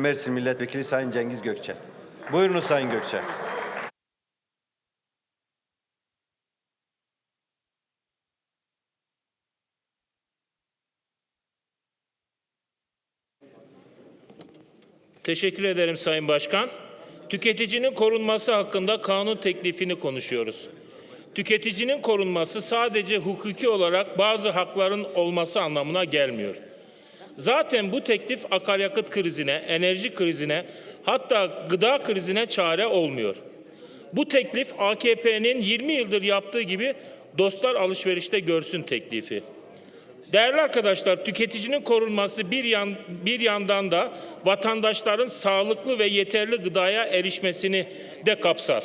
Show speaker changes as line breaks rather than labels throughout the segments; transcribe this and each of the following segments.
Mersin Milletvekili Sayın Cengiz Gökçe. Buyurunuz Sayın Gökçe.
Teşekkür ederim Sayın Başkan. Tüketicinin korunması hakkında kanun teklifini konuşuyoruz. Tüketicinin korunması sadece hukuki olarak bazı hakların olması anlamına gelmiyor. Zaten bu teklif akaryakıt krizine, enerji krizine, hatta gıda krizine çare olmuyor. Bu teklif AKP'nin 20 yıldır yaptığı gibi dostlar alışverişte görsün teklifi. Değerli arkadaşlar, tüketicinin korunması bir yan bir yandan da vatandaşların sağlıklı ve yeterli gıdaya erişmesini de kapsar.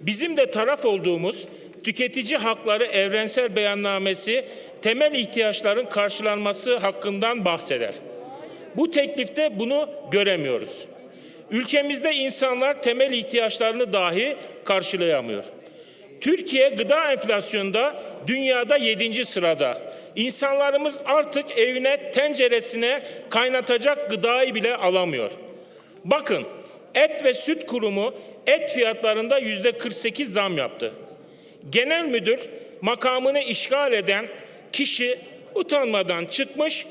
Bizim de taraf olduğumuz tüketici hakları evrensel beyannamesi temel ihtiyaçların karşılanması hakkından bahseder. Bu teklifte bunu göremiyoruz. Ülkemizde insanlar temel ihtiyaçlarını dahi karşılayamıyor. Türkiye gıda enflasyonunda dünyada 7. sırada. İnsanlarımız artık evine, tenceresine kaynatacak gıdayı bile alamıyor. Bakın et ve süt kurumu et fiyatlarında yüzde 48 zam yaptı. Genel müdür makamını işgal eden kişi utanmadan çıkmış.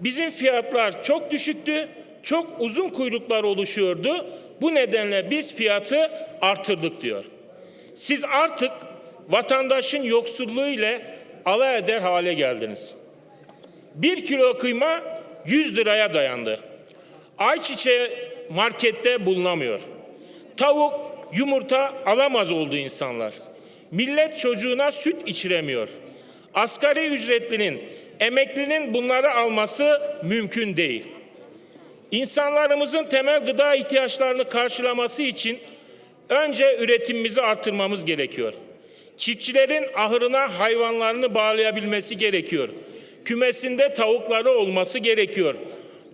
Bizim fiyatlar çok düşüktü, çok uzun kuyruklar oluşuyordu. Bu nedenle biz fiyatı artırdık diyor. Siz artık vatandaşın yoksulluğu ile alay eder hale geldiniz. Bir kilo kıyma 100 liraya dayandı. Ayçiçeği markette bulunamıyor. Tavuk, yumurta alamaz oldu insanlar. Millet çocuğuna süt içiremiyor. Asgari ücretlinin, emeklinin bunları alması mümkün değil. İnsanlarımızın temel gıda ihtiyaçlarını karşılaması için önce üretimimizi artırmamız gerekiyor. Çiftçilerin ahırına hayvanlarını bağlayabilmesi gerekiyor. Kümesinde tavukları olması gerekiyor.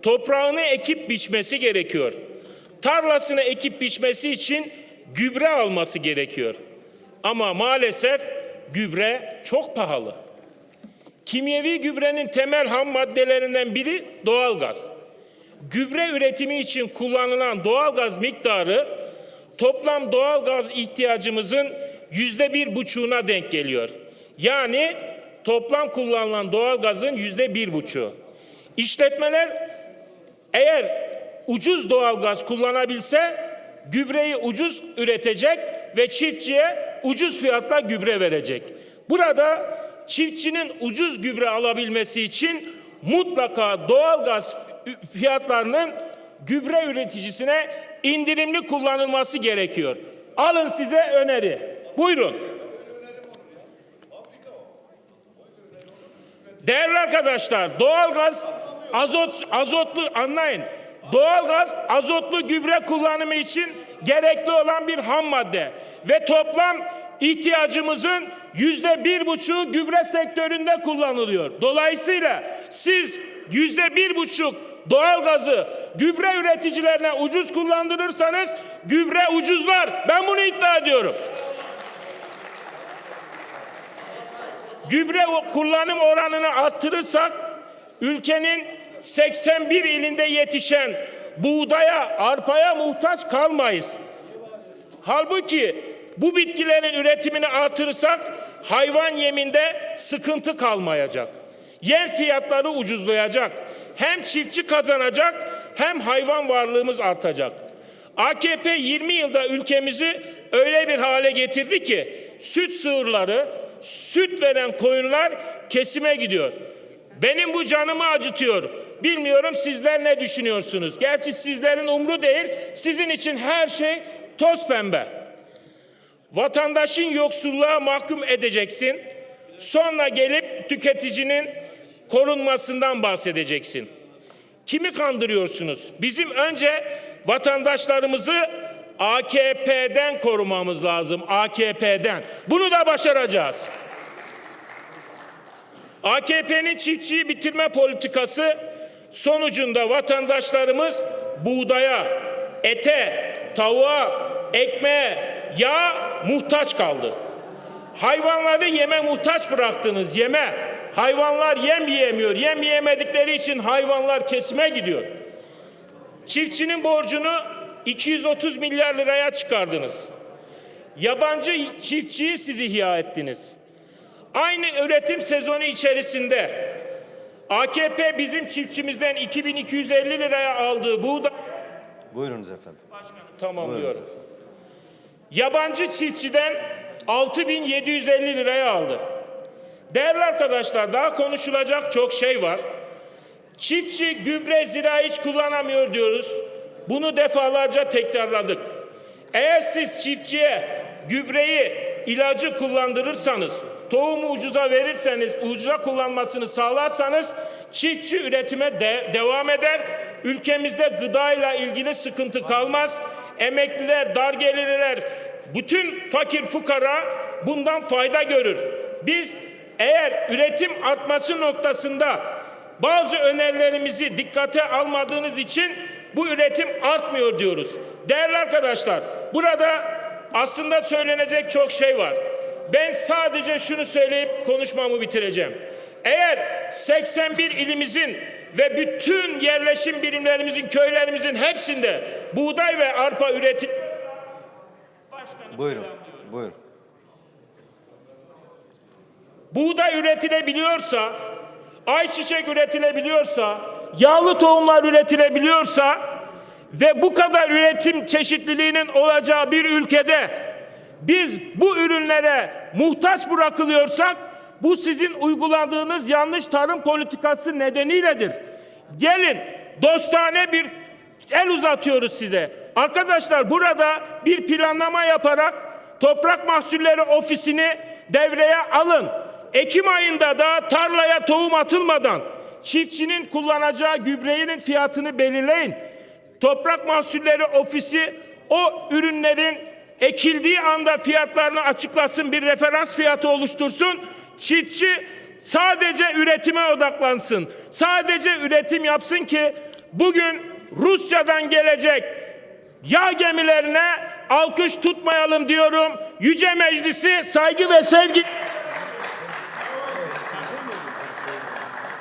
Toprağını ekip biçmesi gerekiyor. Tarlasını ekip biçmesi için gübre alması gerekiyor. Ama maalesef gübre çok pahalı. Kimyevi gübrenin temel ham maddelerinden biri doğalgaz. Gübre üretimi için kullanılan doğalgaz miktarı toplam doğalgaz ihtiyacımızın yüzde bir buçuğuna denk geliyor. Yani toplam kullanılan doğalgazın yüzde bir buçuğu. İşletmeler eğer ucuz doğalgaz kullanabilse gübreyi ucuz üretecek ve çiftçiye ucuz fiyatla gübre verecek. Burada çiftçinin ucuz gübre alabilmesi için mutlaka doğalgaz fiyatlarının gübre üreticisine indirimli kullanılması gerekiyor. Alın size öneri. Buyurun. Değerli arkadaşlar, doğalgaz azot azotlu anlayın. Doğalgaz azotlu gübre kullanımı için gerekli olan bir ham madde ve toplam ihtiyacımızın yüzde bir buçuğu gübre sektöründe kullanılıyor. Dolayısıyla siz yüzde bir buçuk doğalgazı gübre üreticilerine ucuz kullandırırsanız gübre ucuzlar. Ben bunu iddia ediyorum. Gübre kullanım oranını arttırırsak ülkenin 81 ilinde yetişen buğdaya, arpaya muhtaç kalmayız. Halbuki bu bitkilerin üretimini artırırsak hayvan yeminde sıkıntı kalmayacak. Yem fiyatları ucuzlayacak. Hem çiftçi kazanacak hem hayvan varlığımız artacak. AKP 20 yılda ülkemizi öyle bir hale getirdi ki süt sığırları, süt veren koyunlar kesime gidiyor. Benim bu canımı acıtıyor. Bilmiyorum sizler ne düşünüyorsunuz? Gerçi sizlerin umru değil, sizin için her şey toz pembe. Vatandaşın yoksulluğa mahkum edeceksin. Sonra gelip tüketicinin korunmasından bahsedeceksin. Kimi kandırıyorsunuz? Bizim önce vatandaşlarımızı AKP'den korumamız lazım. AKP'den. Bunu da başaracağız. AKP'nin çiftçiyi bitirme politikası sonucunda vatandaşlarımız buğdaya, ete, tavuğa, ekmeğe, yağ muhtaç kaldı. Hayvanları yeme muhtaç bıraktınız, yeme. Hayvanlar yem yiyemiyor. Yem yiyemedikleri için hayvanlar kesime gidiyor. Çiftçinin borcunu 230 milyar liraya çıkardınız. Yabancı çiftçiyi siz ihya ettiniz. Aynı üretim sezonu içerisinde AKP bizim çiftçimizden 2250 liraya aldığı buğday
Buyurunuz efendim.
tamamlıyorum. Yabancı çiftçiden 6750 liraya aldı. Değerli arkadaşlar daha konuşulacak çok şey var. Çiftçi gübre zira hiç kullanamıyor diyoruz. Bunu defalarca tekrarladık. Eğer siz çiftçiye gübreyi, ilacı kullandırırsanız, tohumu ucuza verirseniz, ucuza kullanmasını sağlarsanız çiftçi üretime de- devam eder. Ülkemizde gıdayla ilgili sıkıntı kalmaz. Emekliler, dar gelirliler, bütün fakir fukara bundan fayda görür. Biz eğer üretim artması noktasında bazı önerilerimizi dikkate almadığınız için bu üretim artmıyor diyoruz. Değerli arkadaşlar, burada aslında söylenecek çok şey var. Ben sadece şunu söyleyip konuşmamı bitireceğim. Eğer 81 ilimizin ve bütün yerleşim birimlerimizin, köylerimizin hepsinde buğday ve arpa üretim
Buyurun. Buyurun.
buğday üretilebiliyorsa, ayçiçek üretilebiliyorsa, yağlı tohumlar üretilebiliyorsa ve bu kadar üretim çeşitliliğinin olacağı bir ülkede biz bu ürünlere muhtaç bırakılıyorsak bu sizin uyguladığınız yanlış tarım politikası nedeniyledir. Gelin dostane bir el uzatıyoruz size. Arkadaşlar burada bir planlama yaparak Toprak Mahsulleri Ofisi'ni devreye alın. Ekim ayında da tarlaya tohum atılmadan çiftçinin kullanacağı gübrenin fiyatını belirleyin. Toprak Mahsulleri Ofisi o ürünlerin ekildiği anda fiyatlarını açıklasın, bir referans fiyatı oluştursun. Çiftçi sadece üretime odaklansın. Sadece üretim yapsın ki bugün Rusya'dan gelecek yağ gemilerine alkış tutmayalım diyorum. Yüce Meclisi saygı ve sevgi